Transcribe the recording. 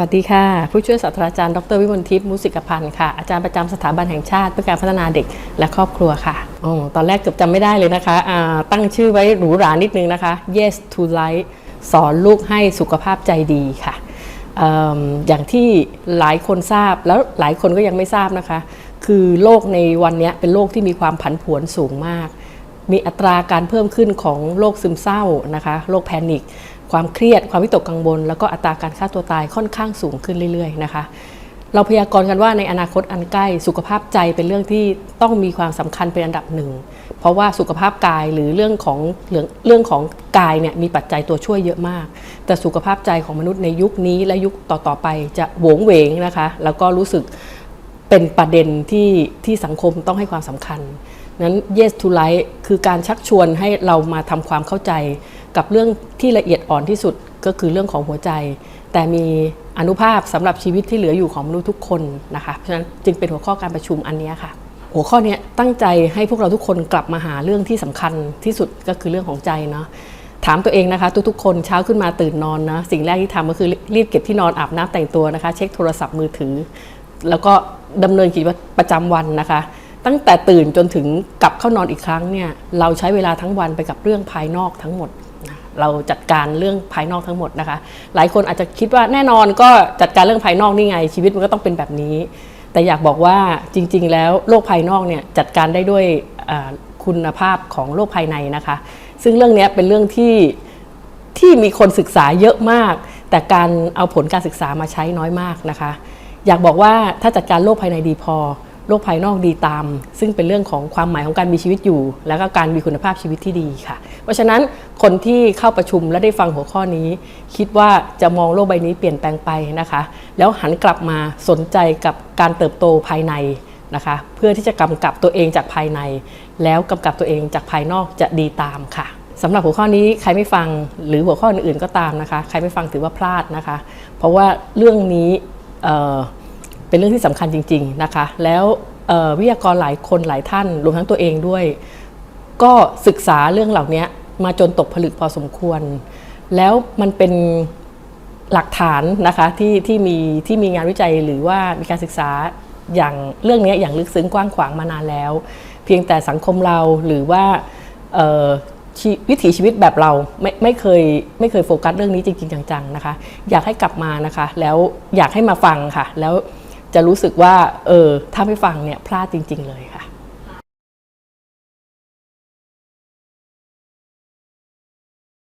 วัสดีค่ะ ผู้ช่วยศาสตราจารย์ดรวิมลทิพย์มุสิกพันธ์ค่ะ อาจารย์ประจำสถาบันแห่งชาติเพื่อการพัฒนาเด็กและครอบครัวค่ะโออตอนแรกเกือบจำไม่ได้เลยนะคะตั้งชื่อไว้หรูหรานิดนึงนะคะ Yes to Life สอนลูกให้สุขภาพใจดีค่ะออย่างที่หลายคนทราบแล้วหลายคนก็ยังไม่ทราบนะคะ คือโลกในวันนี้เป็นโลกที่มีความผันผวนสูงมาก มีอัตราการเพิ่มขึ้นของโรคซึมเศร้านะคะโรคแพนิค ความเครียดความวิตกกังวล แล้วก็อัตราการฆ่าตัวตายค่อนข้างสูงขึ้นเรื่อยๆนะคะเราพยากรณ์กันว่าในอนาคตอันใกล้สุขภาพใจเป็นเรื่องที่ต้องมีความสำคัญเป็นอันดับหนึ่ง เพราะว่าสุขภาพกายหรือเรื่องของเรื่องเรื่องของกายเนี่ยมีปัจจัยตัวช่วยเยอะมาก แต่สุขภาพใจของมนุษย์ในยุคนี้และยุคต่อๆไปจะโหวงเหวงนะคะ แล้วก็รู้สึกเป็นประเด็นที่ที่สังคมต้องให้ความสำคัญนั้น yes to life คือการชักชวนให้เรามาทำความเข้าใจ กับเรื่องที่ละเอียดอ่อนที่สุดก็คือเรื่องของหัวใจ แต่มีอนุภาพสำหรับชีวิตที่เหลืออยู่ของมนุษย์ทุกคนนะคะเพราะฉะนั้นจึงเป็นหัวข้อการประชุมอันนี้ค่ะ หัวข้อนี้ตั้งใจให้พวกเราทุกคนกลับมาหาเรื่องที่สำคัญที่สุดก็คือเรื่องของใจเนาะถามตัวเองนะคะ ทุกๆ คนเช้าขึ้นมาตื่นนอนนะสิ่งแรกที่ทำก็คือรีบเก็บที่นอนอาบน้ำแต่งตัวนะคะ เช็คโทรศัพท์มือถือ แล้วก็ดำเนินกิจวัตรประจำวันนะคะ ตั้งแต่ตื่นจนถึงกลับเข้านอนอีกครั้งเนี่ยเราใช้เวลาทั้งวันไปกับเรื่องภายนอกทั้งหมด เราจัดการเรื่องภายนอกทั้งหมดนะคะ หลายคนอาจจะคิดว่าแน่นอนก็จัดการเรื่องภายนอกนี่ไง ชีวิตมันก็ต้องเป็นแบบนี้ แต่อยากบอกว่าจริง ๆ แล้วโลกภายนอกเนี่ยจัดการได้ด้วยคุณภาพของโลกภายในนะคะ ซึ่งเรื่องนี้เป็นเรื่องที่ที่มีคนศึกษาเยอะมาก แต่การเอาผลการศึกษามาใช้น้อยมากนะคะ อยากบอกว่าถ้าจัดการโรคภายในดีพอ โรคภายนอกดีตาม ซึ่งเป็นเรื่องของความหมายของการมีชีวิตอยู่ แล้วก็การมีคุณภาพชีวิตที่ดีค่ะ เพราะฉะนั้นคนที่เข้าประชุมและได้ฟังหัวข้อนี้ คิดว่าจะมองโลกใบนี้เปลี่ยนแปลงไปนะคะ แล้วหันกลับมาสนใจกับการเติบโตภายในนะคะ เพื่อที่จะกำกับตัวเองจากภายใน แล้วกำกับตัวเองจากภายนอกจะดีตามค่ะสำหรับหัวข้อนี้ใครไม่ฟังหรือหัวข้ออื่นๆก็ตามนะคะ ใครไม่ฟังถือว่าพลาดนะคะ เพราะว่าเรื่องนี้ เป็นเรื่องที่สำคัญจริง ๆนะคะ แล้ววิทยากรหลายคนหลายท่านรวมทั้งตัวเองด้วย ก็ศึกษาเรื่องเหล่านี้มาจนตกผลึกพอสมควร แล้วมันเป็นหลักฐานนะคะที่ที่มีที่มีงานวิจัยหรือว่ามีการศึกษาอย่างเรื่องนี้อย่างลึกซึ้งกว้างขวางมานานแล้ว เพียงแต่สังคมเราหรือว่าวิถีชีวิตแบบเราไม่ไม่เคยไม่เคยโฟกัสเรื่องนี้จริง ๆ จังๆนะคะ อยากให้กลับมานะคะ แล้วอยากให้มาฟังค่ะ แล้ว จะรู้สึกว่าเออถ้าไม่ฟังเนี่ยพลาดจริง ๆ เลยค่ะ